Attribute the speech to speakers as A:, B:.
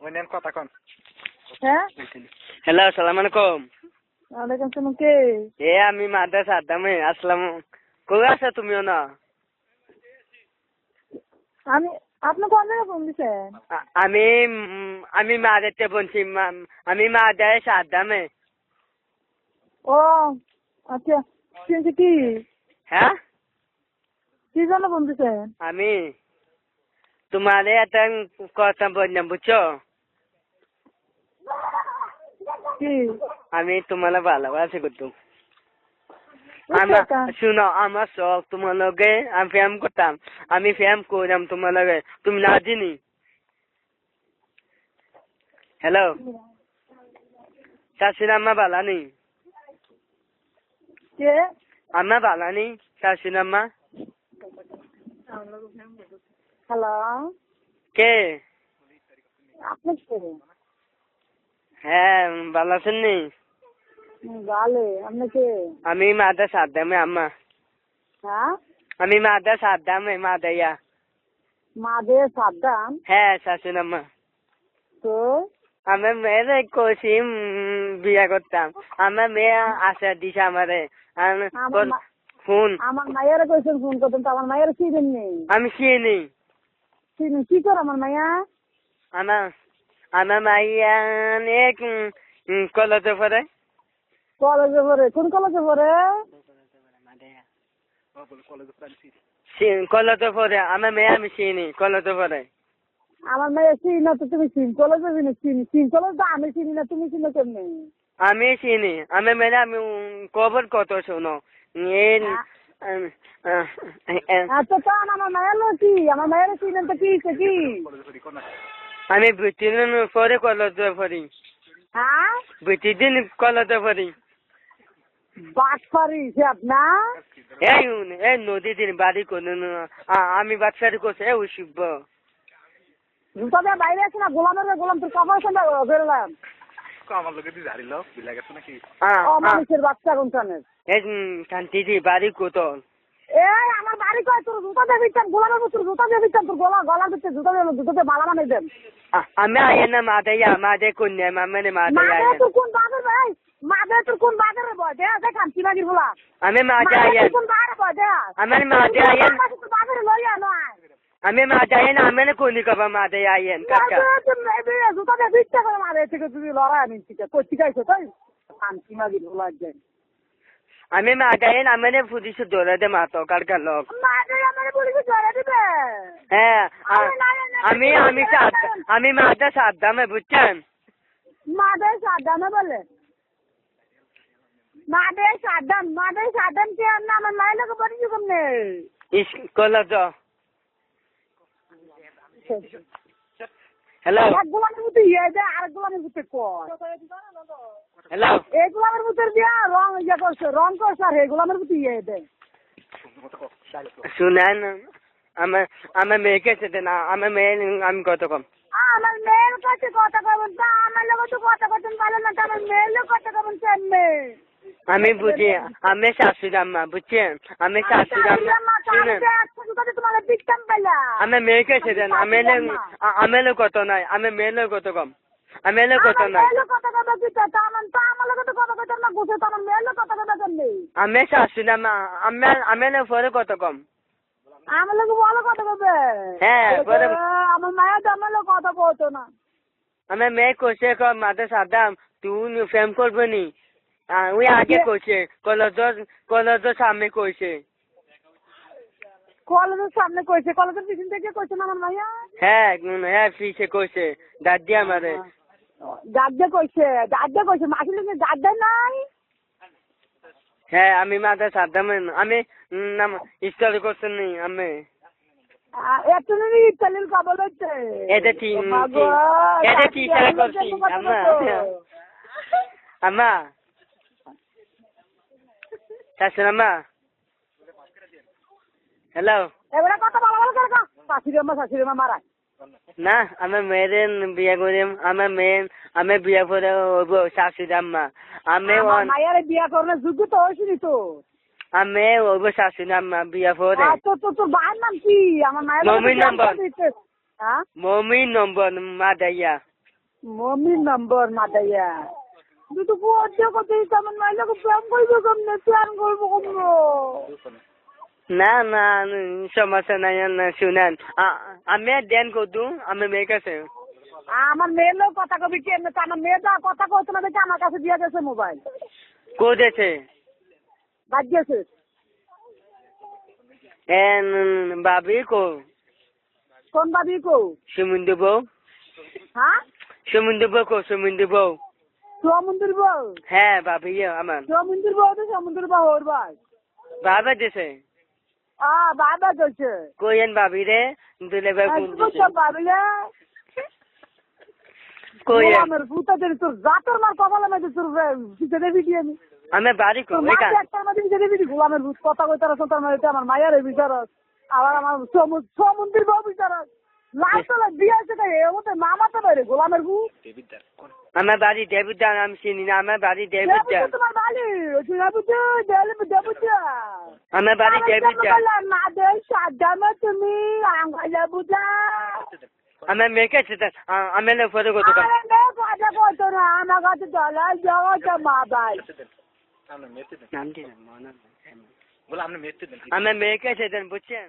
A: ওই নেন কথা কন।
B: হ্যাঁ?
C: হ্যালো আসসালামু আলাইকুম।
B: ওয়ালাইকুম আসসালাম কে?
C: এ আমি মাদ্রাস আদামে আসলাম। কই আছো তুমিও না?
B: আমি আপনি কোন জায়গায় ফোন দিছেন
C: আমি আমি মাদারতে বলছি মা- আমি মাদার আদামে।
B: ও আচ্ছা শুনছি কি?
C: হ্যাঁ?
B: কি জন্য ফোন দিছেন
C: আমি তোমারে একটা কথা বললাম বুঝছ? তোমার ভালোবাসি করতো
B: বুঝছ
C: আমার শুনো আমার শখ তোমার লগে আমি ফ্যাম করতাম আমি ফ্যাম করলাম তোমার লগে তুমি না চিনি হ্যালো শাশুড়ি আম্মা বালানি আম্মা বালানি শাশুড়ি আম্মা
B: হ্যালো
C: কে
B: আপনি কে
C: হ্যাঁ ভালো আছেন নি?
B: ভালো। আপনি কে?
C: আমি মাদা সাদ্দামে আম্মা।
B: হ্যাঁ?
C: আমি মাদা সাদ্দামে মাদাইয়া।
B: মাদে সাবধান
C: হ্যাঁ শাশুড়ি আম্মা।
B: তো?
C: আমার মেয়ের কষি বিয়া করতাম। আমার মেয়ে আশা দিছে আমারে। ফোন
B: আমার মায়ের কইছেন ফোন করতেন তো আমার মায়ের চিনেন নেই
C: আমি চিনি।
B: চিনেন কি করে আমার মাইয়া
C: আমার আমার মাইয়া অনেক কলতে পরে
B: কলেজে পড়ে? কোন কলেজে পড়ে?
C: কলতে পরে আমার মেয়ে আমি চিনি কলতে পরে
B: আমার মেয়ে চিনি না তো তুমি চিন কলেজে চিনি চিনি চিন কলেজ তো আমি চিনি না তুমি চিনো কেমনি?
C: আমি চিনি আমি মেয়ে আমি খবর কত শোনো আহ,
B: আচ্ছা তখন আমার মায়ের কি? আমার মায়ের চিনেন তো কি কি?
C: আমি বুঝছিলাম পরে কলতে পড়ি
B: হ্যাঁ?
C: বুঝছিদিন কলতে পড়ি
B: বাট পারি। সে আপনার
C: এই উন- এই নদী দিন বাড়ি কোনো আমি বাচ্চারি করছে এ শিব
B: জুতা দিয়ে বাইরে আছে না গোলামের গোলাম তোর কপাল সঙ্গে বেরোলাম
A: আমার লোকে দিয়ে ঝাড়িল বিলা গেছে নাকি?
B: মানুষের বাচ্চা কোনখানের
C: এই কান্তি দি বাড়ি কত
B: এই আমার বাড়ি কয়? তোর জুতা দিয়ে দিচ্ছেন গোলামের তোর জুতা দিয়ে দিচ্ছেন তোর গোলা গলার দিচ্ছে জুতা দিয়ে জুতা মালা বানাই দেন।
C: আমি আয় না মাদাইয়া মাদে কন্যা মামানে মাদে
B: মাদে
C: আয়
B: তোর কোন বাজার ভাই মাদে তোর কোন বাজারে বয় দে দেখ কান্তি বাগির বলা
C: আমি আয়
B: তোর কোন বাজারে বয় দে
C: আমার মাদে আয়
B: তোর বাজারে লইয়া নয়
C: আমি মাদে আয় না আমি কোনি কবা মাদে আয় কাকা
B: জুতা দিয়ে দিচ্ছে করে মারে থেকে তুমি লড়াই আনিস করছি গাইছো তাই কান্তি বাগির বলা যায়
C: আমি মাদে আয় না আমি পুলিশ ধরে দে মাতো কারকার লোক
B: মাদে আমার পুলিশে ধরে দিবে
C: হ্যাঁ আমি আমি আমি মাদে সাদ্দামে বুঝছেন?
B: মাদে সাদ্দামে বলে। মাদে সাদ্দাম মাদে সাদ্দাম কে না আমার মায়ের লোক বলি কেমনে
C: ইস কলেজ হ্যালো
B: এক গোলামের মধ্যে ইয়ে দেয় আর গোলামের মধ্যে কয়।
C: হ্যালো
B: এই গোলামের মধ্যে দিয়া রং ইয়ে করছে রং করছে আর এই গোলামের মধ্যে ইয়ে দে।
C: শুনেন? আমার আমার মেয়েকে সেটা না আমার মেয়ে আমি কত কম?
B: আমার মেয়ের কাছে কথা কবেন তা আমার লোক তো কথা করতেন ভালো না তা আমার মেয়ের লোক কথা কবেন কেমনে
C: আমি বুঝি আমি শাশুড়ি আম্মা বুঝছেন? আমি শাশুড়ি আম্মা আমি মেয়েকে সেটা না আমি আমি কত নাই আমি মেয়ের কত কম? আমি এলে কত নাই?
B: কথা কথা কি তা তা আমার লোক কথা কথা না গুছে তো আমার কথা কথা কেমনে
C: আমি শাশুড়ি আম্মা আমি আমি পরে কত কম?
B: আমার লোক ভালো কথা
C: হ্যাঁ,
B: আমার মায়ের তো আমার লোক কথা বলতো না।
C: আমি মেয়ে সাদাম তুই করব নি? ওই আগে কইছে কলেজ কলেজ সামনে কইছে।
B: কলেজের সামনে কইছে কলেজের পিছন থেকে কইছে না আমার মাইয়া
C: হ্যাঁ হ্যাঁ ফিসে কইছে দাদি আমারে।
B: গাদ্দে কইছে গাদ্দে কইছে মাসির লোকে গাদ্দে নাই?
C: হ্যাঁ আমি মাদে সাদাম আমি নাম স্টাডি করছেন নি আমি। এটা ঠিক, এটা ঠিক করছি, হ্যালো।
B: এবারে কথা ভালো ভালো করে। শাশুড়ি আম্মা শাশুড়ি মারা
C: না আমি মেয়ের বিয়ে করিম আমার মেয়ে আমি বিয়ে করে হইব শাশুড়ি আম্মা। আমি
B: মায়ের বিয়া করার যোগ্য তো হয়েছিলি তো।
C: আমি হইব শাশুড়ি আম্মা বিয়ে করে।
B: আর তোর তোর ভাইয়ের নাম কি? আমার মায়ের
C: মমিন
B: বিয়া
C: নাম্বার।
B: করে দিতে। হ্যাঁ
C: মমি নম্বর মা দাইয়া
B: মমির নম্বর মাদাইয়া। তুই তো পড়ছে কত কেমন মাইলে প্রেম করব কেমনে? প্রেম করব কেমন?
C: না না সমস্যা নাই না শুনেন। আ- আমি দেন কদু আমি মেয়ে কাছে।
B: আমার মেয়ের লোক কথা কবি তো আমার মেয়ে যা কথা কইতো না দেখে আমার কাছে দিয়ে গেছে মোবাইল।
C: কোদেছে
B: বাদ গেছে
C: এন বাবি কো
B: কোন বাবি কো
C: সমুদ্র বউ।
B: হ্যাঁ?
C: সমুদ্র বউ কো সমুদ্র বউ।
B: সমুদ্র বউ?
C: হ্যাঁ বাবি আমার।
B: সমুদ্র বউ তো সমুদ্র বউ ওর ভাই।
C: বাবা দেছে রে? দিলে ভাই কোন দিছে।
B: বাবিলে
C: কোয়েন
B: আমার ভূতা দেরি তোর জাতর মার কপালে মেজে তোর দেবি কি আমি
C: আমি বাড়ি কো
B: তোর মা
C: এখান
B: একটার মধ্যে দিতে দেবি গোলামের ভূত কথা সন্তান আমার মায়ের বিচার আর আবার আমার সমুদ্র সমুদ্রের বউ
C: আমার বাড়ি দেবুদ্দান আমি চিনি না আমার বাড়ি দেবুদ্দান আমার বাড়ি দেবুদ্দান
B: তুমি
C: আমি ফটো
B: কাছে চলে জগতে মা ভাই।
A: আপনার মেয়েতে দেন।
C: নাম দিন মনে
A: বলে আপনি মেয়েতে দেন।
C: আমার মেয়ে কাছে দেন বুঝছেন?